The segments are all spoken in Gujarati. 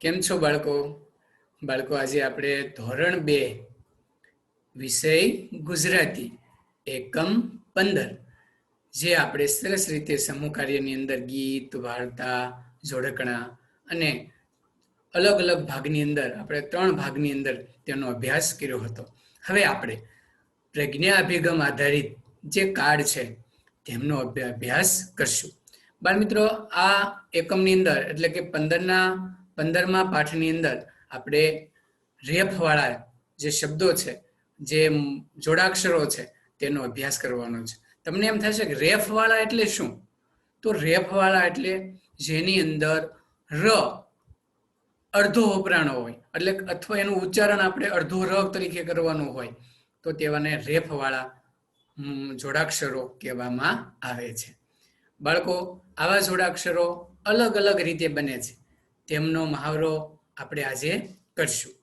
કેમ છો બાળકો? બાળકો, આજે આપણે ધોરણ બે, વિષય ગુજરાતી, એકમ પંદર, જે આપણે સરસ રીતે સમૂહ કાર્યની અંદર ગીત, વાર્તા, જોડકણા અને અલગ અલગ ભાગની અંદર, આપણે ત્રણ ભાગની અંદર તેનો અભ્યાસ કર્યો હતો. હવે આપણે પ્રજ્ઞા અભિગમ આધારિત જે કાર્ડ છે, તેમનો અભ્યા- અભ્યાસ કરશું. બાળ મિત્રો, આ એકમની અંદર, એટલે કે પંદરના પંદરમા પાઠની અંદર આપણે રેફવાળા જે શબ્દો છે, જે જોડાક્ષરો છે, તેનો અભ્યાસ કરવાનો છે. તમને એમ થશે કે રેફવાળા એટલે શું? તો રેફવાળા એટલે જેની અંદર ર અડધો વપરાણો હોય, એટલે અથવા એનું ઉચ્ચારણ આપણે અડધો ર તરીકે કરવાનું હોય, તો તેવાને રેફવાળા જોડાક્ષરો કહેવામાં આવે છે. બાળકો, આવા જોડાક્ષરો અલગ અલગ રીતે બને છે. તેમનો મહાવરો આપણે આજે કરશું.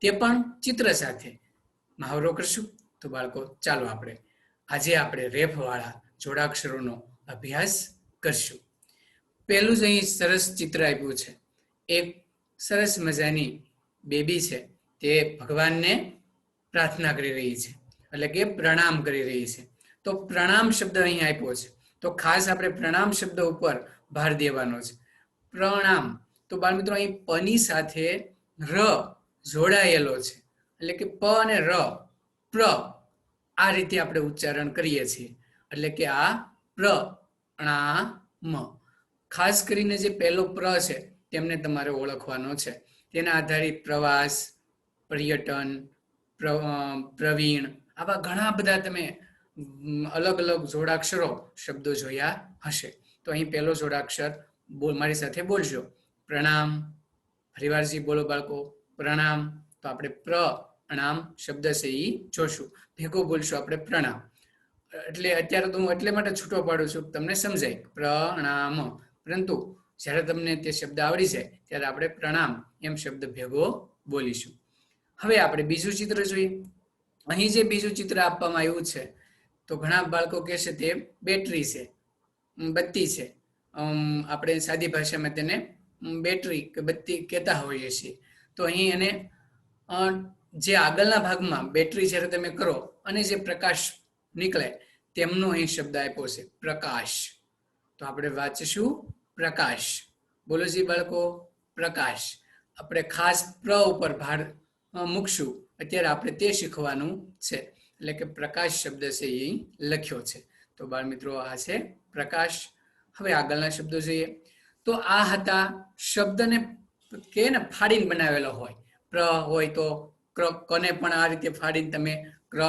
તે પણ ચિત્ર સાથે મહાવરો કરશું. તો બાળકો, ચાલો આપણે આજે આપણે રેફવાળા જોડાક્ષરોનો અભ્યાસ કરશું. પહેલું જ અહીં સરસ ચિત્ર આપ્યું છે. એક સરસ મજાની બેબી છે. તે ભગવાનને પ્રાર્થના કરી રહી છે. એટલે કે પ્રણામ કરી રહી છે. તો પ્રણામ શબ્દ અહીં આપ્યો છે. તો ખાસ આપણે પ્રણામ શબ્દ ઉપર ભાર દેવાનો છે. પ્રણામ. તો બાળ મિત્રો અહીં પની સાથે ર જોડાયેલો છે. એટલે કે પ અને ર, પ્ર આ રીતે આપણે ઉચ્ચારણ કરીએ છીએ. એટલે કે આ પ્ર મ ખાસ કરીને જે પહેલો પ્ર છે, તેમને તમારે ઓળખવાનો છે. તેના આધારિત પ્રવાસ, પર્યટન, પ્ર- પ્રવીણ આવા ઘણા બધા તમે અલગ અલગ જોડાક્ષરો, શબ્દો જોયા હશે. તો અહીં પહેલો જોડાક્ષર બોલ, મારી સાથે બોલજો. પ્રણામ. હરિવારજી, બોલો બાળકો. પ્રણામ. તો આપણે પ્રણામ શબ્દ છે એ જોશું. ભેગો બોલશું આપણે પ્રણામ. એટલે અત્યારે તો હું એટલે માટે છૂટો પાડું છું તમને સમજાય. પ્રણામ પરંતુ જ્યારે તમને તે શબ્દ આવડી જાય, ત્યારે આપણે પ્રણામ એમ શબ્દ ભેગો બોલીશું. હવે આપણે બીજું ચિત્ર જોઈએ. અહીં જે બીજું ચિત્ર આપવામાં આવ્યું છે, તો ઘણા બાળકો કહેશે તે બેટરી છે બત્તી છે. આપણે સાદી ભાષામાં તેને બેટરી કે બત્તી કહેતા હોઈએ છીએ. તો અહીં એને જે આગળના ભાગમાં બેટરી જ્યારે તમે કરો અને જે પ્રકાશ નીકળે તેમનો અહીં શબ્દ આપ્યો છે, પ્રકાશ. તો આપણે વાંચીશું, પ્રકાશ. બોલો જી બાળકો, પ્રકાશ. આપણે ખાસ પ્ર ઉપર ભાર મૂકશું. અત્યારે આપણે તે શીખવાનું છે. એટલે કે પ્રકાશ શબ્દ છે એ લખ્યો છે. તો બાળ મિત્રો, આ છે પ્રકાશ. હવે આગળના શબ્દો જોઈએ. તો આ હતા શબ્દને કે ને ફાડીને બનાવેલો હોય. પ્ર હોય તો ક્ર કને પણ આ રીતે ફાડીને તમે ક્ર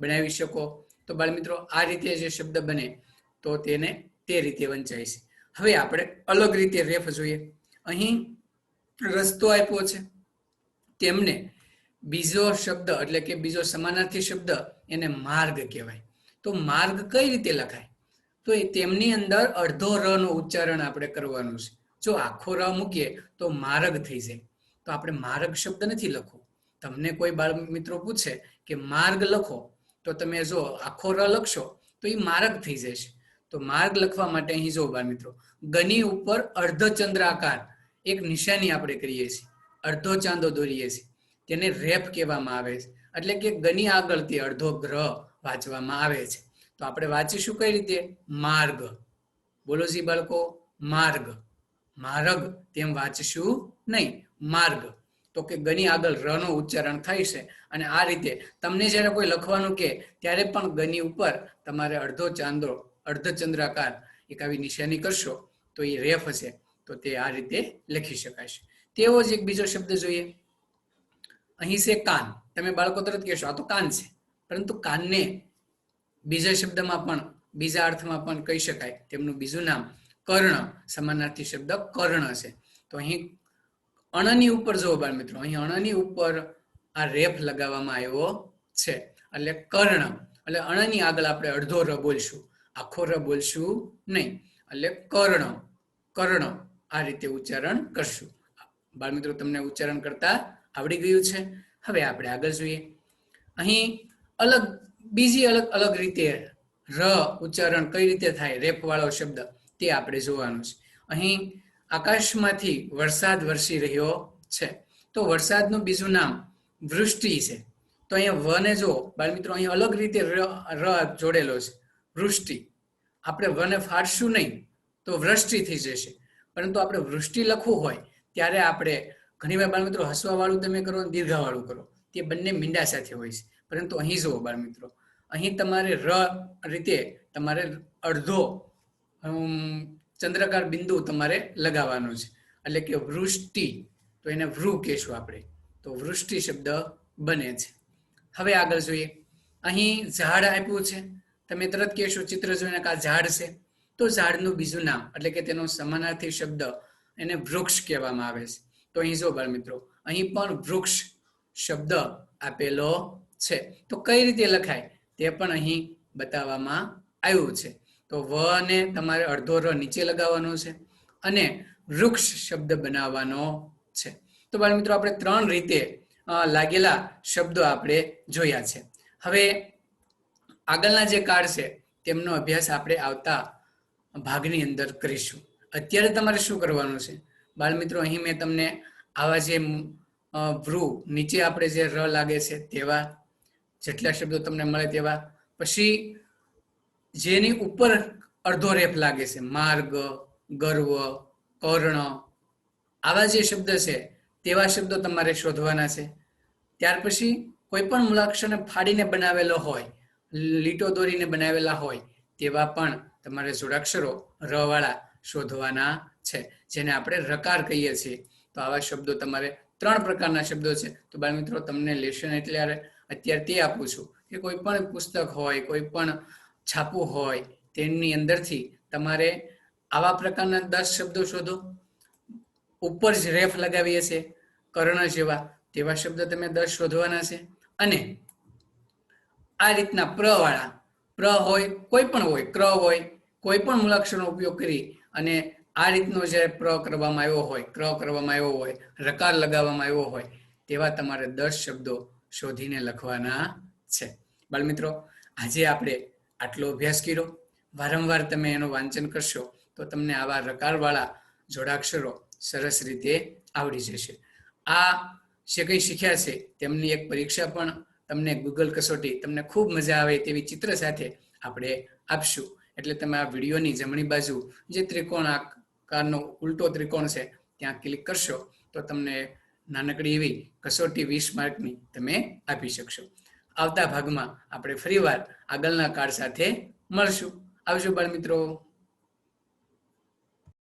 બનાવી શકો. તો બાળમિત્રો, આ રીતે જે શબ્દ બને, તો તેને તે રીતે વંચાય છે. હવે આપણે અલગ રીતે રેફ જોઈએ. અહીં રસ્તો આપ્યો છે. તેમને બીજો શબ્દ, એટલે કે બીજો સમાનાર્થી શબ્દ એને માર્ગ કહેવાય. તો માર્ગ કઈ રીતે લખાય? તો એ તેમની અંદર અડધો ર નું ઉચ્ચારણ આપણે કરવાનું છે. જો આખો ર મૂકીએ તો માર્ગ થઈ જાય. તો આપણે માર્ગ શબ્દ નથી લખવો. તમને કોઈ બાળ મિત્રો પૂછે કે માર્ગ લખો, તો તમે જો આખો ર લખશો, તો એ માર્ગ થઈ જશે તો માર્ગ લખવા માટે અહીં જો બાળ મિત્રો, ગની ઉપર અર્ધ ચંદ્રાકાર એક નિશાની આપણે કરીએ છીએ. અડધો ચાંદો દોરીએ છીએ. તેને રેપ કહેવામાં આવે છે. એટલે કે ગની આગળથી અડધો ગ્રહ વાંચવામાં આવે છે. તો આપણે વાંચીશું કઈ રીતે? માર્ગ. બોલો જી બાળકો, માર્ગ. માર્ગ તેમ વાંચશું નહીં. માર્ગ. તો કે ગની આગળ ર નું ઉચ્ચારણ થાય છે. અને આ રીતે તમને જ્યારે કોઈ લખવાનું કે, ત્યારે પણ ગની ઉપર તમારે અડધો ચાંદો અર્ધ ચંદ્રાકાર એક આવી નિશાની કરશો, તો એ રેફ હશે. તો તે આ રીતે લખી શકાશે તેવો જ એક બીજો શબ્દ જોઈએ. અહીં છે કાન. તમે બાળકો તરત કહેશો, આ તો કાન છે. પરંતુ કાનને બીજા શબ્દમાં પણ, બીજા અર્થમાં પણ કહી શકાય. તેમનું બીજું નામ કર્ણ, સમાનાર્થી શબ્દ કર્ણ છે તો અહીં અણની ઉપર જુઓ બાળ મિત્રો, અહીં અણની ઉપર આ રેફ લગાવવામાં આવ્યો છે. એટલે કર્ણ, એટલે અણની આગળ આપણે અડધો ર બોલશું. આખો ર બોલશું નહીં. એટલે કર્ણ કર્ણ આ રીતે ઉચ્ચારણ કરશું. બાળ મિત્રો, તમને ઉચ્ચારણ કરતા આવડી ગયું છે? હવે આપણે આગળ જોઈએ. અહીં અલગ બીજી અલગ અલગ રીતે ર ઉચ્ચારણ કઈ રીતે થાય રેપ વાળો શબ્દ, તે આપણે જોવાનું છે. અહીં આકાશમાંથી વરસાદ વરસી રહ્યો છે. તો વરસાદનું બીજું નામ વૃષ્ટિ છે. તો અહીંયા વને જો બાળમિત્રો અહીંયા અલગ રીતે ર જોડેલો છે. વૃષ્ટિ. આપણે વને ફાડશું નહીં, તો વૃષ્ટિ થઈ જશે. પરંતુ આપણે વૃષ્ટિ લખવું હોય, ત્યારે આપણે ઘણી વાર બાળમિત્રો હસવાવાળું તમે કરો દીર્ઘાવાળું કરો. તે બંને મીંડા સાથે હોય છે. પરંતુ અહીં જુઓ બાળમિત્રો અહીં તમારે ર રીતે તમારે અડધો ચંદ્રકાર બિંદુ તમારે લગાવવાનો છે. એટલે કે વૃષ્ટિ, તો એને વૃ કહેશું આપણે. તો વૃષ્ટિ શબ્દ બને છે. હવે આગળ જોઈએ. અહીં ઝાડ આપ્યું છે. તમે તરત કહેશો ચિત્ર જોઈને કે આ ઝાડ છે. તો ઝાડનું બીજું નામ, એટલે કે તેનો સમાનાર્થી શબ્દ એને વૃક્ષ કહેવામાં આવે છે. તો અહીં જો બાળ મિત્રો, અહીં પણ વૃક્ષ શબ્દ આપેલો છે. તો કઈ રીતે લખાય? તે પણ અહીં બતાવવામાં આવ્યું છે. તો વ ને તમારે અડધો ર નીચે લગાવવાનો છે અને વૃક્ષ શબ્દ બનાવવાનો છે. તો બાળ મિત્રો, આપણે ત્રણ રીતે લાગેલા શબ્દો આપણે જોયા છે. હવે આગળના જે કાર્ડ છે, તેમનો અભ્યાસ આપણે આવતા ભાગની અંદર કરીશું. અત્યારે તમારે શું કરવાનું છે? બાળ મિત્રો, અહીં મેં તમને આવા જે વૃ નીચે આપણે જે ર લાગે છે તેવા જેટલા શબ્દો તમને મળે તેવા. પછી જેની ઉપર અડધો રેપ લાગે છે, માર્ગ, ગર્વ, કર્ણ, આવા જે શબ્દ છે, તેવા શબ્દો તમારે શોધવાના છે. ત્યાર પછી કોઈ પણ મૂળાક્ષરને ફાડીને બનાવેલો હોય, લીટો દોરીને બનાવેલા હોય, તેવા પણ તમારે જોડાક્ષરો ર વાળા શોધવાના છે, જેને આપણે રકાર કહીએ છીએ. તો આવા શબ્દો તમારે ત્રણ પ્રકારના શબ્દો છે. તો બાળ મિત્રો, તમને લેશન એટલે અત્યારે તે આપું છું કે કોઈ પણ પુસ્તક હોય, કોઈ પણ છાપું હોય, તેની અંદરથી તમારે આવા પ્રકારના દસ શબ્દો શોધો. ઉપર જ રેફ લગાવીએ છીએ કર્ણ જેવા તેવા શબ્દ તમે દસ શોધવાના છે. અને આ રીતના પ્ર વાળા, પ્ર હોય, કોઈ પણ હોય, ક્ર હોય, કોઈ પણ મૂળાક્ષરનો ઉપયોગ કરી અને આ રીતનો જ્યારે પ્ર કરવામાં આવ્યો હોય, ક્ર કરવામાં આવ્યો હોય, રકાર લગાવવામાં આવ્યો હોય, તેવા તમારે દસ શબ્દો શોધીને લખવાના છે. બાળમિત્રો, આજે આપણે આટલો અભ્યાસ કર્યો. વારંવાર તમે એનું વાંચન કરશો તો તમને આવા રકારવાળા જોડાક્ષરો સરસ રીતે આવડી જશે. આ જે કંઈ શીખ્યા છે, તેમની એક પરીક્ષા પણ તમને ગૂગલ કસોટી તમને ખૂબ મજા આવે તેવી ચિત્ર સાથે આપણે આપશું. એટલે તમે આ વિડીયોની જમણી બાજુ જે ત્રિકોણ આકારનો ઉલટો ત્રિકોણ છે, ત્યાં ક્લિક કરશો તો તમને નાનકડી એવી કસોટી વીસ માર્કની તમે આપી શકશો. આવતા ભાગમાં આપણે ફરીવાર આગળના કાર્ડ સાથે મળશું. આવજો બાળ મિત્રો